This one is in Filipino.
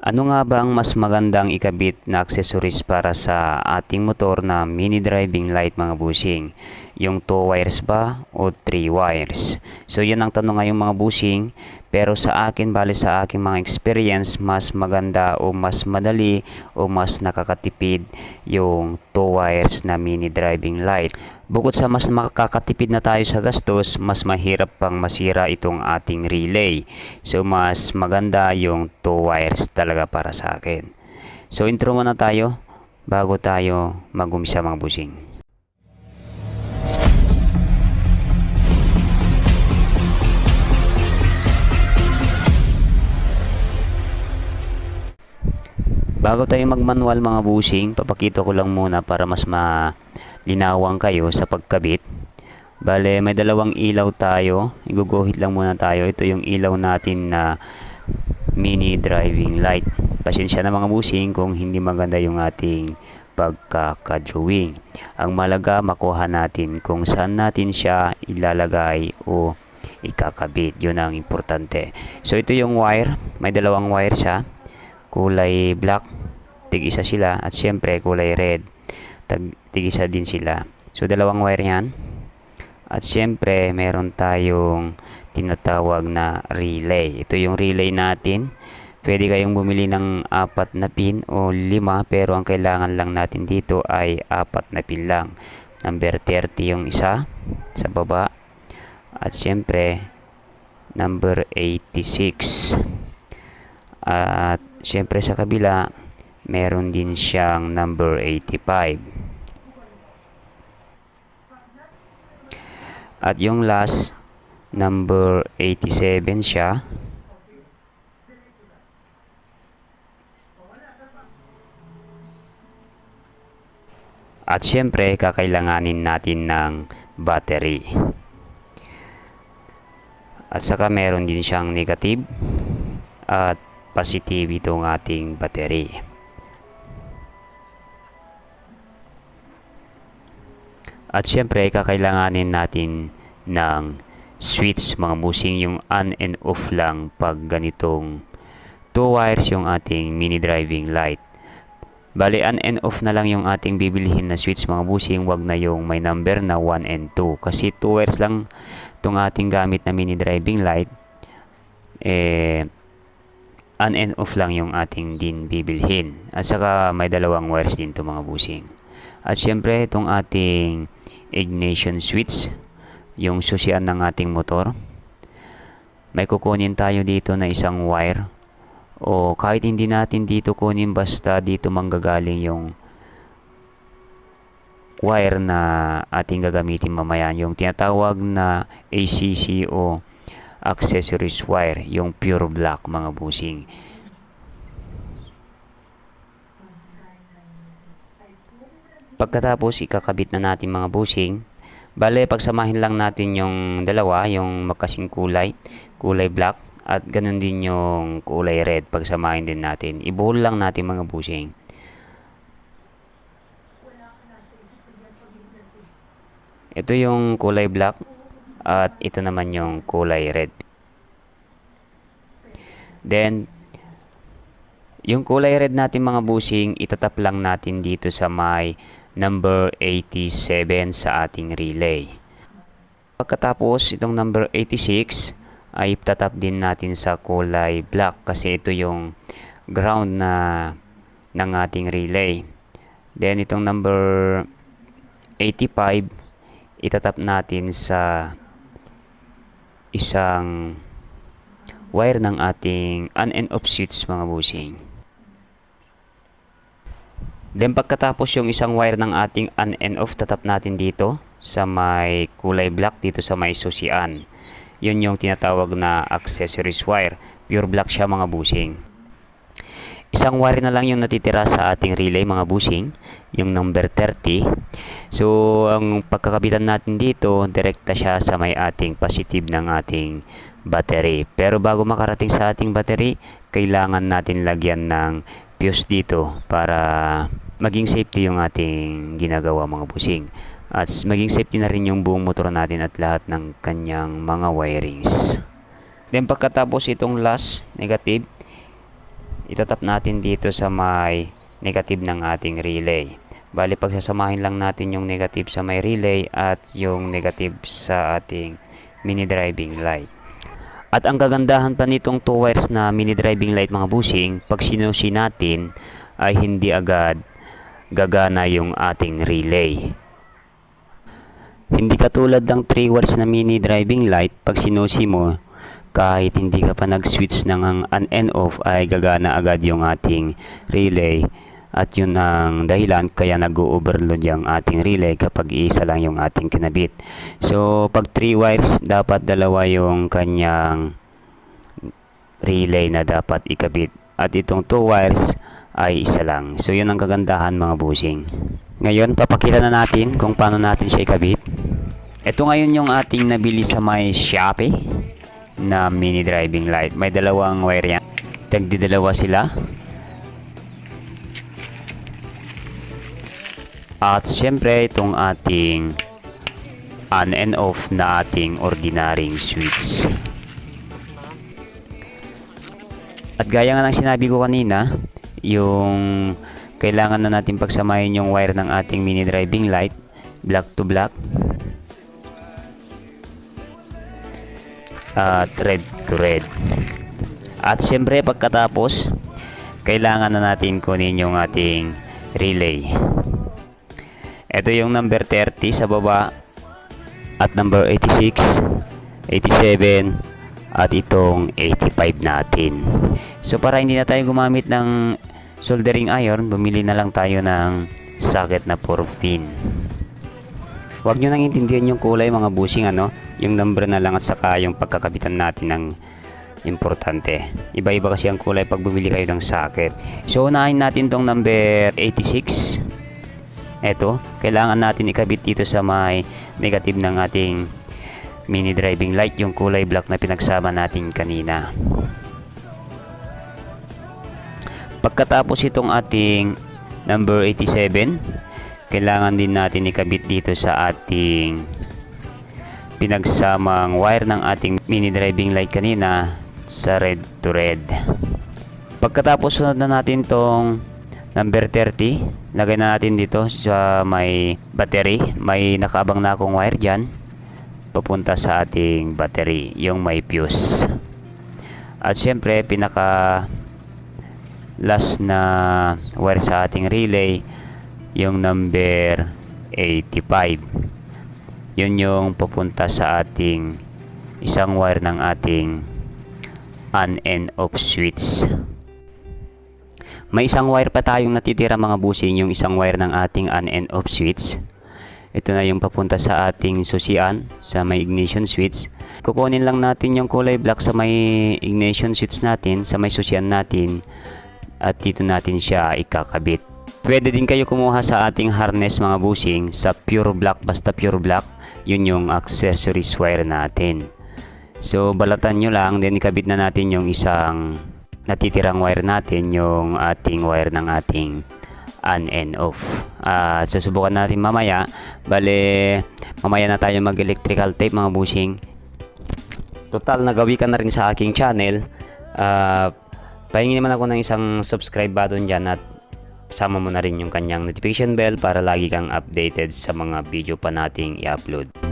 Ano nga ba ang mas magandang ikabit na accessories para sa ating motor na mini driving light mga busing? Yung 2 wires ba o 3 wires? So yan ang tanong ngayong mga busing. Pero sa akin, bali sa aking mga experience, mas maganda o mas madali o mas nakakatipid yung 2 wires na mini driving light. Bukod sa mas makakatipid na tayo sa gastos, mas mahirap pang masira itong ating relay. So mas maganda yung 2 wires talaga para sa akin. So intro muna tayo bago tayo mag-umisa mga busing. Bago tayo magmanual mga busing, papakita ko lang muna para mas malinawan kayo sa pagkabit. Bale, may dalawang ilaw tayo. Iguguhit lang muna tayo. Ito yung ilaw natin na mini driving light. Pasensya na mga busing kung hindi maganda yung ating pagkakadrawing. Ang malaga makuha natin kung saan natin siya ilalagay o ikakabit. Yun ang importante. So ito yung wire. May dalawang wire siya kulay black, tig-isa sila at syempre kulay red, tig-isa din sila. So dalawang wire 'yan. At syempre meron tayong tinatawag na relay. Ito yung relay natin. Pwede kayong bumili ng apat na pin o lima pero ang kailangan lang natin dito ay apat na pin lang. Number 30 yung isa sa baba. At syempre number 86. At Siyempre sa kabila, meron din siyang number 85. At yung last, number 87 siya. At siyempre, kakailanganin natin ng battery. At saka meron din siyang negative at positive itong ating battery. At syempre, kakailanganin natin ng switch mga busing yung on and off lang pag ganitong 2 wires yung ating mini driving light. Bali, on and off na lang yung ating bibilihin na switch mga busing, wag na yung may number na 1 and 2. Kasi 2 wires lang itong ating gamit na mini driving light. Eh, on and off lang yung ating din bibilhin. At saka may dalawang wires din to mga busing. At syempre itong ating ignition switch, yung susian ng ating motor. May kukunin tayo dito na isang wire o kahit hindi natin dito kunin basta dito manggagaling yung wire na ating gagamitin mamaya yung tinatawag na ACC o accessories wire, yung pure black mga busing. Pagkatapos ikakabit na natin mga busing, bale pagsamahin lang natin yung dalawa, yung magkasing kulay, kulay black at ganun din yung kulay red pagsamahin din natin. Ibuhol lang natin mga busing. Ito yung kulay black at ito naman yung kulay red. Then, yung kulay red natin mga busing, itatap lang natin dito sa may number 87 sa ating relay. Pagkatapos, itong number 86 ay itatap din natin sa kulay black kasi ito yung ground na ng ating relay. Then, itong number 85 itatap natin sa isang wire ng ating on and off switch mga busing. Then pagkatapos yung isang wire ng ating on and off tatap natin dito sa may kulay black dito sa may susian. Yun yung tinatawag na accessories wire. Pure black siya mga busing. Isang wire na lang yung natitira sa ating relay mga busing, yung number 30. So, ang pagkakabitan natin dito, direkta siya sa may ating positive ng ating battery. Pero bago makarating sa ating battery, kailangan natin lagyan ng fuse dito para maging safety yung ating ginagawa mga busing. At maging safety na rin yung buong motor natin at lahat ng kanyang mga wirings. Then pagkatapos itong last negative, itatap natin dito sa may negative ng ating relay. Bali, pagsasamahin lang natin yung negative sa may relay at yung negative sa ating mini driving light. At ang kagandahan pa nitong 2 wires na mini driving light mga busing, pag sinusi natin ay hindi agad gagana yung ating relay. Hindi katulad ng 3 wires na mini driving light, pag sinusi mo, kahit hindi ka pa nag-switch ng on and off ay gagana agad yung ating relay at yun ang dahilan kaya nag-overload yung ating relay kapag isa lang yung ating kinabit. So pag 3 wires dapat dalawa yung kanyang relay na dapat ikabit at itong 2 wires ay isa lang. So yun ang kagandahan mga busing. Ngayon papakita na natin kung paano natin siya ikabit. Ito ngayon yung ating nabili sa may Shopee na mini driving light. May dalawang wire yan. Tagdi dalawa sila. At syempre itong ating on and off na ating ordinaryong switch. At gaya nga ng sinabi ko kanina, yung kailangan na natin pagsamahin yung wire ng ating mini driving light black to black at red to red. At syempre pagkatapos, kailangan na natin kunin yung ating relay. Ito yung number 30 sa baba at number 86, 87 at itong 85 natin. So para hindi na tayo gumamit ng soldering iron, bumili na lang tayo ng socket na 4 pin. Huwag nyo nang intindihan yung kulay mga busing ano, yung number na lang at saka yung pagkakabitan natin ng importante. Iba-iba kasi ang kulay pag bumili kayo ng socket. So unahin natin tong number 86. Ito, kailangan natin ikabit dito sa may negative ng ating mini driving light yung kulay black na pinagsama natin kanina. Pagkatapos itong ating number 87, kailangan din natin ikabit dito sa ating pinagsamang wire ng ating mini driving light kanina sa red to red. Pagkatapos na natin tong number 30, lagay na natin dito sa may battery. May nakaabang na akong wire dyan papunta sa ating battery, yung may fuse. At syempre, pinaka last na wire sa ating relay, yung number 85. Yun yung papunta sa ating isang wire ng ating on and off switch. May isang wire pa tayong natitira mga busing yung isang wire ng ating on and off switch. Ito na yung papunta sa ating susian sa may ignition switch. Kukunin lang natin yung kulay black sa may ignition switch natin, sa may susian natin at dito natin siya ikakabit. Pwede din kayo kumuha sa ating harness mga busing sa pure black basta pure black. Yun yung accessories wire natin. So balatan nyo lang then ikabit na natin yung isang natitirang wire natin yung ating wire ng ating on and off. At susubukan natin mamaya. Bale, mamaya na tayo mag electrical tape mga busing. Total, nagawi ka na rin sa aking channel. Uh, pahingi naman ako ng isang subscribe button dyan at sama mo na rin yung kanyang notification bell para lagi kang updated sa mga video pa nating i-upload.